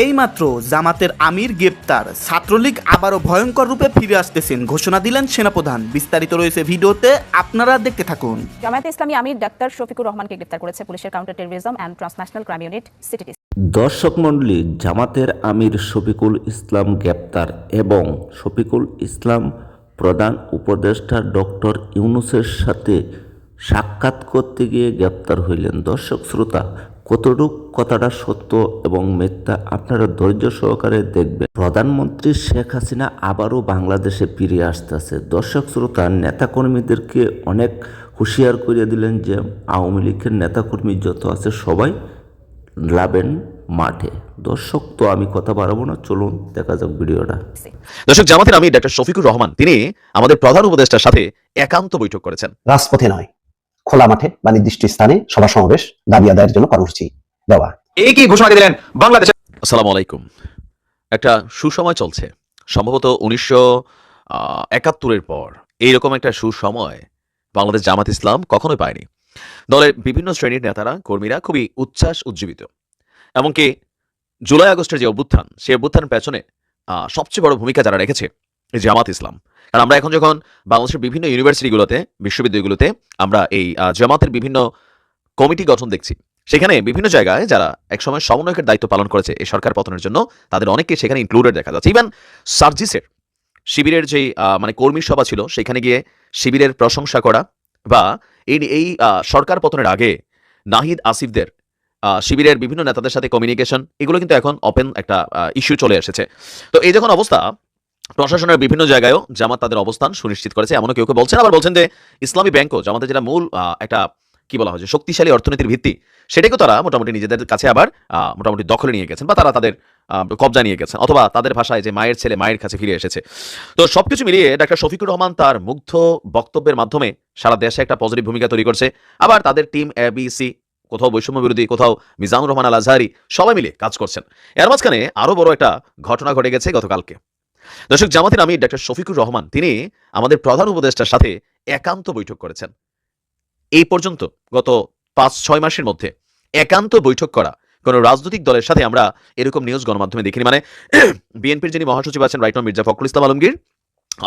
এইমাত্র জামাতের আমির গ্রেপ্তার। ছাত্রলীগ আবারও ভয়ঙ্কর রূপে ফিরে আসতেছেন ঘোষণা দিলেন সেনাপ্রধান। বিস্তারিত রয়েছে ভিডিওতে আপনারা দেখতে থাকুন। জামায়াতে ইসলামী আমির ডাক্তার শফিকুর রহমানকে গ্রেপ্তার করেছে পুলিশের counter terrorism and transnational crime unit city দর্শক মণ্ডলী জামাতের আমির শফিকুল ইসলাম গ্রেপ্তার এবং শফিকুল ইসলাম প্রধান উপদেষ্টা ডক্টর ইউনুসের সাথে সাক্ষাৎ করতে গিয়ে গ্রেপ্তার হইলেন। দর্শক শ্রোতা কতটুক কথাটা সত্য এবং মিথ্যা আপনারা ধৈর্য সহকারে দেখবেন। প্রধানমন্ত্রী শেখ হাসিনা আবারও বাংলাদেশে ফিরে আসতেছে। দর্শক শ্রোতা নেতাকর্মীদেরকে অনেক হুঁশিয়ার করে দিলেন যে আওয়ামী লীগের নেতাকর্মী যত আছে সবাই লাবেন মাঠে। দর্শক তো আমি কথা বাড়াবো না চলুন দেখা যাক ভিডিওটা। দর্শক জামাতের আমি ডাক্তার শফিকুর রহমান তিনি আমাদের প্রধান উপদেষ্টার সাথে একান্ত বৈঠক করেছেন। রাজপথে নয় খোলা মাঠে বা নির্দিষ্ট স্থানে সভা সমাবেশ দাবি আদায়ের জন্য কর্মসূচি দেওয়া। এই কি ঘোষণা দিলেন বাংলাদেশের আসসালামু আলাইকুম। একটা সুসময় চলছে। সম্ভবত উনিশশো একাত্তরের পর এইরকম একটা সুসময় বাংলাদেশ জামাত ইসলাম কখনোই পায়নি। দলের বিভিন্ন শ্রেণির নেতারা কর্মীরা খুবই উচ্ছ্বাস উজ্জীবিত। এমনকি জুলাই আগস্টের যে অভ্যুত্থান সেই অভ্যুত্থানের পেছনে আহ, সবচেয়ে বড় ভূমিকা যারা রেখেছে জামাত ইসলাম। কারণ আমরা এখন যখন বাংলাদেশের বিভিন্ন ইউনিভার্সিটিগুলোতে, বিশ্ববিদ্যালয়গুলোতে আমরা এই জামাতের বিভিন্ন কমিটি গঠন দেখছি, সেখানে বিভিন্ন জায়গায় যারা একসময় সমন্বয়কের দায়িত্ব পালন করেছে এই সরকার পতনের জন্য, তাদের অনেককে সেখানে ইনক্লুডেড দেখা যাচ্ছে। ইভেন সার্জিসের শিবিরের যে মানে কর্মী সভা ছিল, সেখানে গিয়ে শিবিরের প্রশংসা করা বা এই এই সরকার পতনের আগে নাহিদ আসিফদের শিবিরের বিভিন্ন নেতাদের সাথে কমিউনিকেশন এগুলো কিন্তু এখন ওপেন একটা ইস্যু চলে এসেছে। তো এই যখন অবস্থা প্রশাসনের বিভিন্ন জায়গায়ও জামাত তাদের অবস্থান সুনিশ্চিত করেছে, এমনও কেউ কেউ বলছেন। আবার বলছেন যে ইসলামী ব্যাংকও জামাতের যেটা মূল একটা কি বলা হয় শক্তিশালী অর্থনীতির ভিত্তি, সেটাকেও তারা মোটামুটি নিজেদের কাছে আবার মোটামুটি দখলে নিয়ে গেছেন বা তারা তাদের কবজা নিয়ে গেছেন অথবা তাদের ভাষায় যে মায়ের ছেলে মায়ের কাছে ফিরে এসেছে। তো সবকিছু মিলিয়ে ডাক্তার শফিকুর রহমান তার মুগ্ধ বক্তব্যের মাধ্যমে সারা দেশে একটা পজিটিভ ভূমিকা তৈরি করছে। আবার তাদের টিম এ বি সি কোথাও বৈষম্য বিরোধী, কোথাও মিজানুর রহমান আল আজহারি সবাই মিলে কাজ করছেন। এর মাঝখানে আরও বড় একটা ঘটনা ঘটে গেছে গতকালকে। দর্শক, জামাতের আমি ডাক্তার শফিকুর রহমান, তিনি আমাদের প্রধান উপদেষ্টার সাথে একান্ত বৈঠক করেছেন। এই পর্যন্ত গত পাঁচ, ছয় মাসের মধ্যে একান্ত বৈঠক করা কোন রাজনৈতিক দলের সাথে আমরা এরকম নিউজ গণমাধ্যমে দেখিনি। মানে বিএনপির যিনি মহাসচিব আছেন রাইট নাম মির্জা ফখরুল ইসলাম আলমগীর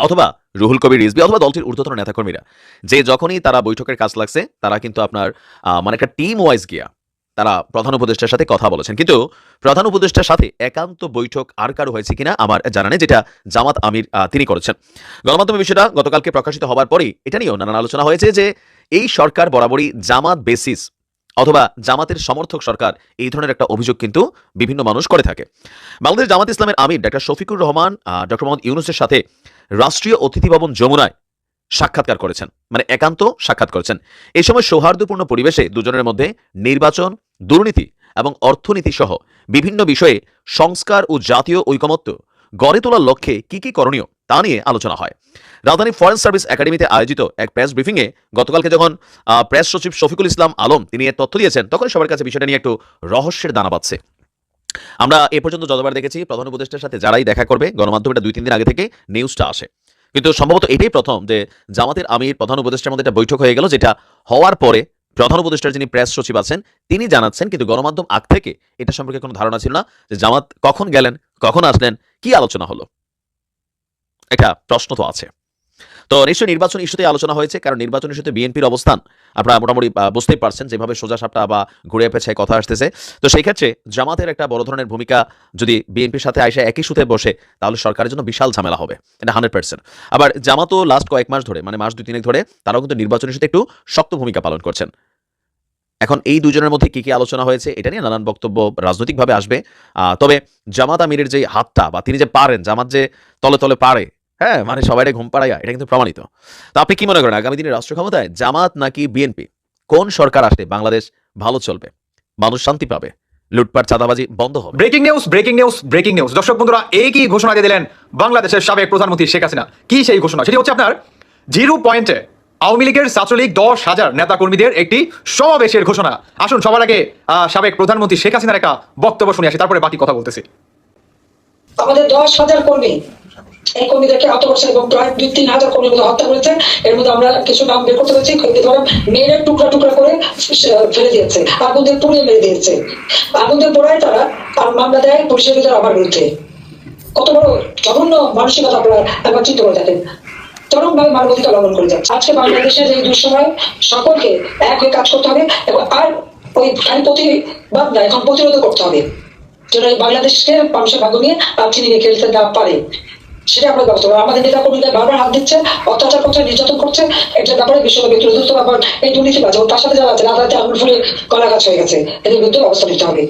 অথবা রুহুল কবির রিজবি অথবা দলটির ঊর্ধ্বতন নেতাকর্মীরা, যে যখনই তারা বৈঠকের কাজ লাগছে, তারা কিন্তু আপনার মানে একটা টিম ওয়াইজ গিয়া তারা প্রধান উপদেষ্টার সাথে কথা বলেছেন। কিন্তু প্রধান উপদেষ্টার সাথে একান্ত বৈঠক আর কারও হয়েছে কিনা আমার জানা নেই, যেটা জামাত আমির তিনি করেছেন। গণমাধ্যমে বিষয়টা গতকালকে প্রকাশিত হওয়ার পরই এটা নিয়েও নানান আলোচনা হয়েছে যে এই সরকার বরাবরই জামাত বেসিস অথবা জামাতের সমর্থক সরকার এই ধরনের একটা অভিযোগ কিন্তু বিভিন্ন মানুষ করে থাকে। বাংলাদেশ জামাত ইসলামের আমির ডাক্তার শফিকুর রহমান ডক্টর মোহাম্মদ ইউনুসের সাথে রাষ্ট্রীয় অতিথি ভবন যমুনায় সাক্ষাৎকার করেছেন মানে একান্ত সাক্ষাৎ করেছেন। এই সময় সৌহার্দ্যপূর্ণ পরিবেশে দুজনের মধ্যে নির্বাচন দুর্নীতি এবং অর্থনীতি সহ বিভিন্ন বিষয়ে সংস্কার ও জাতীয় ঐকমত্য গড়ে তোলার লক্ষ্যে কি কি করণীয় তা নিয়ে আলোচনা হয়। রাজধানী ফরেন সার্ভিস একাডেমিতে আয়োজিত এক প্রেস ব্রিফিংয়ে গতকালকে যখন প্রেস সচিব শফিকুল ইসলাম আলম তিনি এর তথ্য দিয়েছেন তখন সবার কাছে বিষয়টা নিয়ে একটু রহস্যের দানা পাচ্ছে আমরা এ পর্যন্ত যতবার দেখেছি, প্রধান উপদেষ্টার সাথে যারাই দেখা করবে, গণমাধ্যমটা দুই তিন দিন আগে থেকে নিউজটা আসে। কিন্তু সম্ভবত এটাই প্রথম যে জামাতের আমির প্রধান উপদেষ্টার মধ্যে একটা বৈঠক হয়ে গেল, যেটা হওয়ার পরে প্রধান উপদেষ্টার যিনি প্রেস সচিব আছেন, তিনি জানাচ্ছেন, কিন্তু গণমাধ্যম আগ থেকে এটা সম্পর্কে কোনো ধারণা ছিল না যে জামাত কখন গেলেন, কখন আসলেন, কি আলোচনা হলো? একটা প্রশ্ন তো আছে। তো নিশ্চয়ই নির্বাচন ইস্যুতে আলোচনা হয়েছে, কারণ নির্বাচন ইস্যুতে বিএনপির অবস্থান আপনারা মোটামুটি বুঝতেই পারছেন যেভাবে সোজা সাপটা বা ঘুরে পেছায় কথা আসতেছে। তো সেই ক্ষেত্রে জামাতের একটা বড় ধরনের ভূমিকা যদি বিএনপির সাথে আইসা একই সুতে বসে, তাহলে সরকারের জন্য বিশাল ঝামেলা হবে। এটা হান্ড্রেড পার্সেন্ট। আবার জামাতও লাস্ট কয়েক মাস ধরে মানে মাস দুই তিনেক ধরে, তারাও কিন্তু নির্বাচন ইস্যুতে একটু শক্ত ভূমিকা পালন করছেন। এখন এই দুজনের মধ্যে কি কি আলোচনা হয়েছে, এটা নিয়ে নানান বক্তব্য রাজনৈতিকভাবে আসবে। তবে জামাত আমিরের যে হাতটা বা তিনি যে পারেন, জামাত যে তলে তলে পারে হ্যাঁ মানে সবাই ঘুম পাড়াইয়া এটা কিন্তু প্রমাণিত। তো আপনি কি মনে করেন আগামী দিনে রাষ্ট্র ক্ষমতায় জামাত নাকি বিএনপি? কোন সরকার আসলে বাংলাদেশ ভালো চলবে? মানুষ শান্তি পাবে? লুটপাট চাঁদাবাজি বন্ধ হবে। Breaking news breaking news breaking news. দর্শক বন্ধুরা এই কি ঘোষণা দিয়ে দিলেন বাংলাদেশের সাবেক প্রধানমন্ত্রী শেখ হাসিনা। কি সেই ঘোষণা? সেটি হচ্ছে আপনার জিরো পয়েন্টে আওয়ামী লীগের ছাত্রলীগ দশ হাজার নেতা কর্মীদের একটি সমাবেশের ঘোষণা। আসুন সবার আগে আহ, সাবেক প্রধানমন্ত্রী শেখ হাসিনার একটা বক্তব্য শুনে আসি তারপরে বাকি কথা বলতেছি। আমাদের দশ হাজার কর্মী এই কর্মীদেরকে করছে এবং প্রায় দুই তিন হাজার কর্মীর মধ্যে হত্যা করেছে। এর মধ্যে আমরা কিছু নাম বের করতে পেরেছি। ধরো মেয়েদের টুকরা টুকরা করে ফেলে দিয়েছে। আগুন দিয়ে পুড়িয়ে মেরে দিয়েছে। আগুন দিয়ে পোড়ায় তারা আর মামলা দেয় পুলিশের ভিতরে আমার বিরুদ্ধে কত বড় জঘন্য মানসিকতা আপনারা একবার চিন্তা করে দেখেন। চরমভাবে মানবাধিকার লঙ্ঘন করে যাচ্ছে। আজকে বাংলাদেশের এই দুঃসময় সকলকে এক হয়ে কাজ করতে হবে। এবং আর ওই খালি প্রতিবাদ না, এখন প্রতিরোধ করতে হবে। যেন বাংলাদেশকে মানুষের ভাগ্য নিয়ে আর চিনিয়ে খেলতে না পারে। সেটা আমরা ব্যবস্থা। আমাদের নেতা কর্মীদের বারবার হাত দিচ্ছে, অত্যাচার করছে, নির্যাতন করছে, এটার ব্যাপারে বিশ্বব্যাপী হবে এই তার সাথে যারা আছে আঙুল ফুলে কলা গাছ হয়ে গেছে। এদের বিরুদ্ধে অবস্থা নিতে হবে।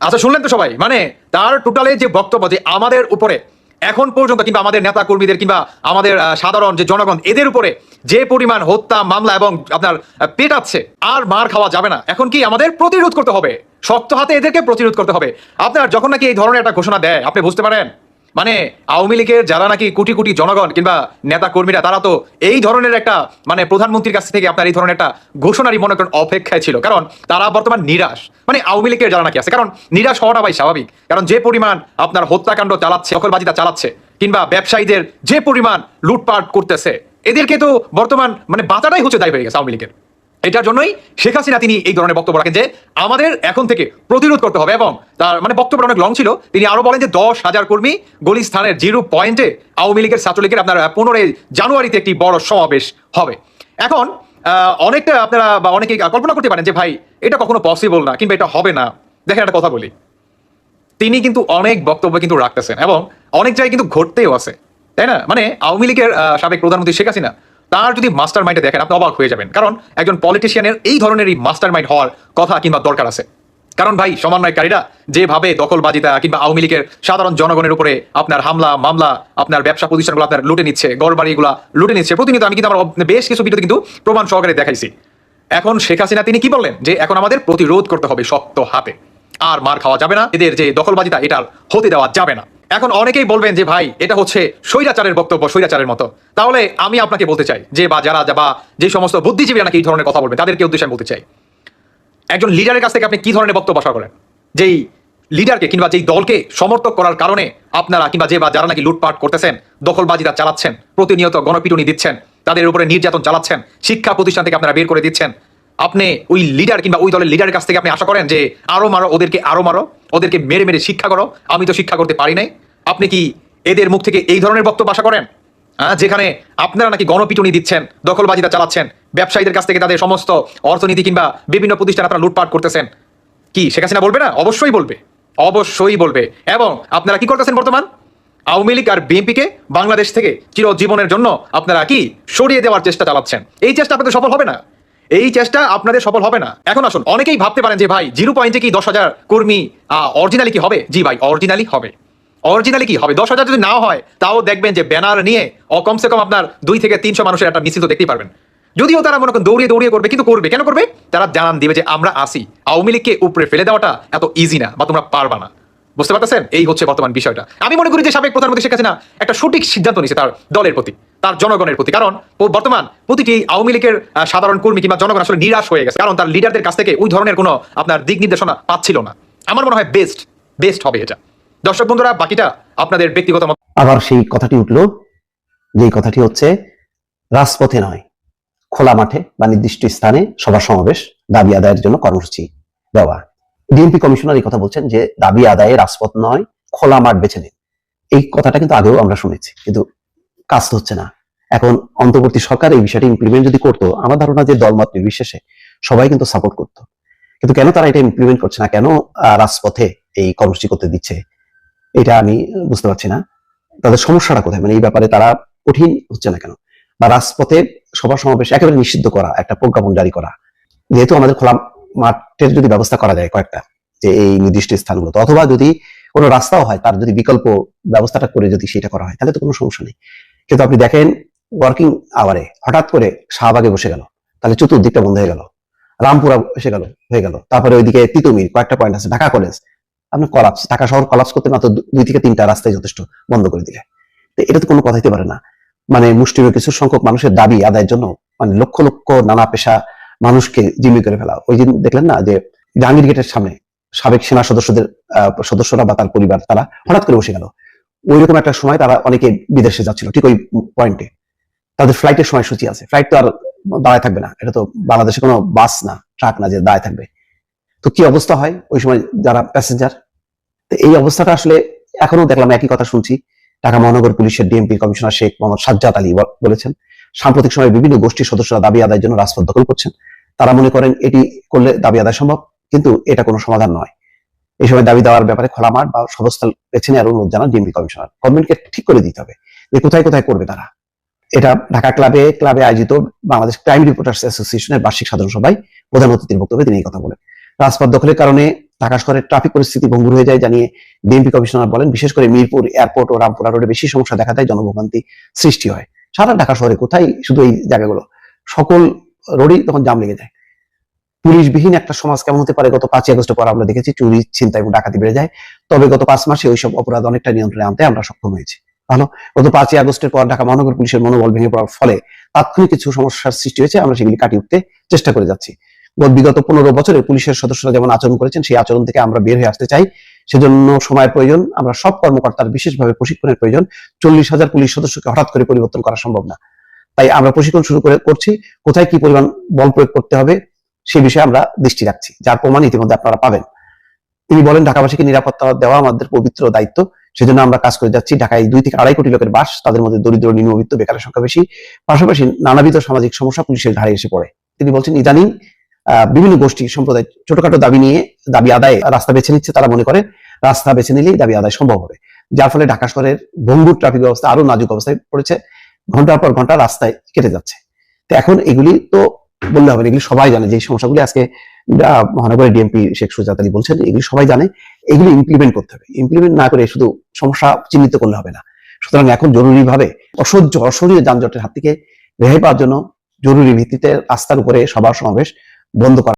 আচ্ছা শুনলেন তো সবাই? মানে তার টোটালে যে বক্তব্য যে আমাদের উপরে, এখন পর্যন্ত কিংবা আমাদের নেতা কর্মীদের কিংবা আমাদের সাধারণ যে জনগণ, এদের উপরে যে পরিমাণ হত্যা, মামলা এবং আপনার পেটাচ্ছে আর মার খাওয়া যাবে না। এখন কি আমাদের প্রতিরোধ করতে হবে? শক্ত হাতে এদেরকে প্রতিরোধ করতে হবে। আপনার যখন নাকি এই ধরনের একটা ঘোষণা দেয়, আপনি বুঝতে পারেন? মানে আওয়ামী লীগের যারা নাকি কোটি কোটি জনগণ কিংবা নেতা কর্মীরা তারা তো এই ধরনের একটা মানে প্রধানমন্ত্রীর কাছ থেকে আপনার এই ধরনের একটা ঘোষণারই মনে করেন অপেক্ষায় ছিল। কারণ তারা বর্তমান নিরাশ। মানে আওয়ামী লীগের যারা নাকি আছে, কারণ নিরাশ হওয়াটা ভাই স্বাভাবিক। কারণ যে পরিমাণ আপনার হত্যাকাণ্ড চালাচ্ছে, দখলবাজিটা চালাচ্ছে, কিংবা ব্যবসায়ীদের যে পরিমাণ লুটপাট করতেছে, এদেরকে তো বর্তমান মানে বাঁচাটাই হচ্ছে দায়ী হয়ে গেছে আওয়ামী লীগের। এটার জন্যই শেখ হাসিনা তিনি এই ধরনের বক্তব্য রাখেন যে আমাদের এখন থেকে প্রতিরোধ করতে হবে এবং তার মানে বক্তব্য অনেক লং ছিল। তিনি আরও বলেন যে দশ হাজার কর্মী গলিস্থানের জিরো পয়েন্টে আওয়ামী লীগের ছাত্রলীগের আপনার পনেরোই জানুয়ারিতে একটি বড় সমাবেশ হবে। এখন অনেকটা আপনারা বা অনেকে কল্পনা করতে পারেন যে ভাই, এটা কখনো পসিবল না, কিংবা এটা হবে না। দেখেন একটা কথা বলি। তিনি কিন্তু অনেক বক্তব্য কিন্তু রাখতেছেন এবং অনেক জায়গায় কিন্তু ঘটতেও আছে। তাই না? মানে আওয়ামী লীগের সাবেক প্রধানমন্ত্রী শেখ হাসিনা তার যদি মাস্টার মাইন্ডে দেখেন, আপনি অবাক হয়ে যাবেন। কারণ একজন পলিটিশিয়ানের এই ধরনের মাস্টার মাইন্ড হওয়ার কথা কিংবা দরকার আছে। কারণ ভাই, সমন্বয়কারীরা যেভাবে দখলবাজিতা কিংবা আওয়ামী লীগের সাধারণ জনগণের উপরে আপনার হামলা, মামলা, আপনার ব্যবসা প্রতিষ্ঠানগুলো আপনার লুটে নিচ্ছে গড় বাড়িগুলা লুটে নিচ্ছে, প্রতিনিয়ত আমি কিন্তু আমার বেশ কিছু ভিডিও কিন্তু প্রমাণ সহকারে দেখাইছি। এখন শেখ হাসিনা, তিনি কি বললেন? যে এখন আমাদের প্রতিরোধ করতে হবে শক্ত হাতে। আর মার খাওয়া যাবে না। এদের যে দখলবাজিতা এটার হতে দেওয়া যাবে না। এখন অনেকেই বলবেন যে, ভাই, এটা হচ্ছে স্বৈরাচারের বক্তব্য, স্বৈরাচারের মতো। তাহলে আমি আপনাকে বলতে চাই যে, বা যারা, বা যে সমস্ত বুদ্ধিজীবীরা নাকি এই ধরনের কথা বলবেন, তাদেরকে উদ্দেশ্যে আমি বলতে চাই। একজন লিডারের কাছ থেকে আপনি কি ধরনের বক্তব্য আশা করেন? যেই লিডারকে কিংবা যেই দলকে সমর্থক করার কারণে আপনারা কিংবা যে, বা যারা নাকি লুটপাট করতেছেন, দখলবাজিটা চালাচ্ছেন, প্রতিনিয়ত গণপিটুনি দিচ্ছেন, তাদের উপরে নির্যাতন চালাচ্ছেন, শিক্ষা প্রতিষ্ঠান থেকে আপনারা বের করে দিচ্ছেন আপনি ওই লিডার কিংবা ওই দলের লিডারের কাছ থেকে আপনি আশা করেন যে আরও মারো ওদেরকে আরও মারো ওদেরকে মেরে মেরে শিক্ষা করো? আমি তো শিক্ষা করতে পারি নাই। আপনি কি এদের মুখ থেকে এই ধরনের বক্তব্য আশা করেন? হ্যাঁ, যেখানে আপনারা নাকি গণপিটুনি দিচ্ছেন দখলবাজিটা চালাচ্ছেন ব্যবসায়ীদের কাছ থেকে তাদের সমস্ত অর্থনীতি কিংবা বিভিন্ন প্রতিষ্ঠান আপনারা লুটপাট করতেছেন। কি শেখ হাসিনা বলবে না? অবশ্যই বলবে। অবশ্যই বলবে। এবং আপনারা কি করতেছেন বর্তমান? আওয়ামী লীগ আর বিএনপিকে বাংলাদেশ থেকে চিরজীবনের জন্য আপনারা কি সরিয়ে দেওয়ার চেষ্টা চালাচ্ছেন? এই চেষ্টা আপনাদের সফল হবে না? এই চেষ্টা আপনাদের সফল হবে না। এখন আসুন, অনেকেই ভাবতে পারেন যে ভাই, জিরো পয়েন্টে কি দশ হাজার কর্মী অরিজিনালি কি হবে? জি ভাই অরিজিনালি হবে। অরিজিনালি কি হবে? দশ হাজার যদি নাও হয়, তাও দেখবেন যে ব্যানার নিয়ে কমসে কম আপনার দুই থেকে তিনশো মানুষের একটা মিছিল তো পারবেন। যদিও তারা মনে করেন দৌড়িয়ে দৌড়িয়ে করবে, কিন্তু করবে। কেন করবে? তারা জানান দিবে যে আমরা আসি। আওয়ামী লীগকে উপরে ফেলে দেওয়াটা এত ইজি না, বা তোমরা পারবা না। বুঝতে পারতেছেন? এই হচ্ছে বর্তমান বিষয়টা। আমি মনে করি যে সাবেক প্রধানমন্ত্রী শেখ হাসিনা একটা সঠিক সিদ্ধান্ত নিয়েছে তার দলের প্রতি, তার জনগণের প্রতি। কারণ বর্তমান প্রতিটি আওয়ামী লীগের সাধারণ কর্মী কিংবা জনগণ আসলে নিরাশ হয়ে গেছে। কারণ তার লিডারদের কাছ থেকে ওই ধরনের কোনো আপনার দিক নির্দেশনা পাচ্ছিল না। আমার মনে হয় বেস্ট বেস্ট হবে এটা। দর্শক বন্ধুরা, বাকিটা আপনাদের ব্যক্তিগত মত আবার সেই কথাটি উঠল যে কথাটি হচ্ছে, রাজপথে নয়, খোলা মাঠে বা নির্দিষ্ট স্থানে সভা সমাবেশ দাবি আদায়ের জন্য কর্মসূচি দেওয়া। ডিএমপি কমিশনার এই কথা বলছেন যে দাবি আদায়ে রাজপথ নয়, খোলা মাঠ বেছে নিন। এই কথাটা কিন্তু আগেও আমরা শুনেছি, কিন্তু কাজ তো হচ্ছে না। এখন অন্তর্বর্তী সরকার এই বিষয়টা ইমপ্লিমেন্ট যদি করতো, আমার ধারণা যে দলমত নির্বিশেষে সবাই কিন্তু সাপোর্ট করতো। কিন্তু কেন তারা এটা ইমপ্লিমেন্ট করছে না? কেন রাজপথে এই কর্মসূচি করতে দিচ্ছে? এটা আমি বুঝতে পারছি না। তাদের সমস্যাটা কোথায়? মানে এই ব্যাপারে তারা কঠিন হচ্ছে না কেন? বা রাজপথে সভা সমাবেশ একেবারে নিষিদ্ধ করা, একটা প্রজ্ঞাপন জারি করা, যেহেতু আমাদের খোলা মাঠের যদি ব্যবস্থা করা যায় কয়েকটা, যে এই নির্দিষ্ট স্থানগুলোতে, অথবা যদি কোনো রাস্তাও হয়, তার যদি বিকল্প ব্যবস্থাটা করে যদি সেটা করা হয়, তাহলে তো কোনো সমস্যা নেই। কিন্তু আপনি দেখেন ওয়ার্কিং আওয়ারে হঠাৎ করে শাহবাগে বসে গেল, তাহলে চতুর্দিকটা বন্ধ হয়ে গেল, রামপুরা এসে গেল, হয়ে গেল, তারপরে ওইদিকে তিতুমির, কয়েকটা পয়েন্ট আছে, ঢাকা কলেজ আপনি কলাপস ঢাকা শহর কলাপস করতে মাত্র দুই থেকে তিনটা রাস্তায় যথেষ্ট বন্ধ করে দিলে। তো এটা তো কোনো কথা হতে পারে না। মানে মুষ্টিমেয় কিছু সংখ্যক মানুষের দাবি আদায়ের জন্য মানে লক্ষ লক্ষ নানা পেশা মানুষকে জিম্মি করে ফেলা। ওই দিন দেখলেন না যে জাহাঙ্গীর গেটের সামনে সাবেক সেনা সদস্যদের সদস্যরা বা তার পরিবার, তারা হঠাৎ করে বসে গেল। ওই রকম একটা সময় তারা অনেকে বিদেশে যাচ্ছিল, ঠিক ওই পয়েন্টে তাদের ফ্লাইটের সময়সূচি আছে। ফ্লাইট তো আর দাঁড়ায় থাকবে না। এটা তো বাংলাদেশে কোনো বাস না ট্রাক না যে দাঁড়ায় থাকবে। তো কি অবস্থা হয় ওই সময় যারা প্যাসেঞ্জার তো এই অবস্থাটা আসলে এখনও দেখলাম, একই কথা শুনছি। ঢাকা মহানগর পুলিশের ডিএমপি কমিশনার শেখ মোহাম্মদ সাজ্জাদ আলী বলেছেন সাম্প্রতিক সময়ে বিভিন্ন গোষ্ঠীর সদস্যরা দাবি আদায়ের জন্য রাজপথ দখল করছেন। তারা মনে করেন এটি করলে দাবি আদায় সম্ভব, কিন্তু এটা কোনো সমাধান নয়। এই সময় দাবি দেওয়ার ব্যাপারে খোলা মাঠ বা সবস্থল বেছে নেওয়ার অনুরোধ জানান ডিএমপি কমিশনার। গভর্নমেন্টকে ঠিক করে দিতে হবে যে কোথায় কোথায় করবে তারা। এটা ঢাকা ক্লাবে ক্লাবে আয়োজিত বাংলাদেশ ক্রাইম রিপোর্টার্স অ্যাসোসিয়েশনের বার্ষিক সাধারণ সভায় প্রধান অতিথির বক্তব্যে তিনি এই কথা বলেন। রাজপথ দখলের কারণে ঢাকা শহরের ট্রাফিক পরিস্থিতি ভঙ্গুর হয়ে যায় জানিয়ে ডিএমপি কমিশনার বলেন, বিশেষ করে মিরপুর এয়ারপোর্ট ও রামপুরা রোডে বেশি সমস্যা দেখা দেয় জনভোগান্তি সৃষ্টি হয়। সারা ঢাকা শহরে কোথায়? শুধু এই জায়গাগুলো। সকল রোডই তখন জাম লেগে যায়। পুলিশবিহীন একটা সমাজ কেমন হতে পারে? গত পাঁচই আগস্ট পর আমরা দেখেছি চুরি চিন্তা এবং ডাকাতি বেড়ে যায়। তবে গত পাঁচ মাসে ওইসব অপরাধ অনেকটা নিয়ন্ত্রণে আনতে আমরা সক্ষম হয়েছি। ভালো? গত পাঁচই আগস্টের পর ঢাকা মহানগর পুলিশের মনোবল ভেঙে পড়ার ফলে তাৎক্ষণিক কিছু সমস্যার সৃষ্টি হয়েছে। আমরা সেগুলি কাটিয়ে উঠতে চেষ্টা করে যাচ্ছি। বিগত পনেরো বছরে পুলিশের সদস্যরা যেমন আচরণ করেছেন, সেই আচরণ থেকে আমরা বের হয়ে আসতে চাই। সেজন্য সময়ের প্রয়োজন, আমরা সব কর্মকর্তার বিশেষভাবে প্রশিক্ষণের প্রয়োজন। চল্লিশ হাজার পুলিশ সদস্যকে হঠাৎ করে পরিবর্তন করা সম্ভব না। তাই আমরা প্রশিক্ষণ শুরু করে করছি, কোথায় কি পরিমাণ বল প্রয়োগ করতে হবে সে বিষয়ে আমরা দৃষ্টি রাখছি, যার প্রমাণ ইতিমধ্যে আপনারা পাবেন। তিনি বলেন ঢাকাবাসীকে নিরাপত্তা দেওয়া আমাদের পবিত্র দায়িত্ব। সেজন্য আমরা কাজ করে যাচ্ছি। ঢাকায় দুই থেকে আড়াই কোটি লোকের বাস, তাদের মধ্যে দরিদ্র, নিম্নবিত্ত বেকারের সংখ্যা বেশি। পাশাপাশি নানাবিধ সামাজিক সমস্যা পুলিশের ঘাড়ে এসে পড়ে। তিনি বলছেন, ইদানিং বিভিন্ন গোষ্ঠী সম্প্রদায় ছোটখাটো দাবি নিয়ে দাবি আদায় রাস্তা বেছে নিচ্ছে, তারা মনে করে রাস্তা বেছে নিলেই দাবি আদায় সম্ভব হবে। যার ফলে ঢাকা শহরের ভঙ্গুর ট্রাফিক ব্যবস্থা আরও নাজুক অবস্থায় পড়েছে, ঘণ্টার পর ঘণ্টা রাস্তায় কেটে যাচ্ছে। তো এখন এগুলি তো বললে হবে এগুলি সবাই জানে যে সমস্যাগুলি আজকে মহানগরের ডিএমপি শেখ সুজাত আলী বলছেন, এগুলি সবাই জানে, এগুলি ইমপ্লিমেন্ট করতে হবে। ইমপ্লিমেন্ট না করে শুধু সমস্যা চিহ্নিত করলে হবে না। সুতরাং এখন জরুরিভাবে অসহ্য, অসহনীয় যানজটের হাত থেকে রেহাই পাওয়ার জন্য জরুরি ভিত্তিতে রাস্তার উপরে সবার সমাবেশ বন্ধ করা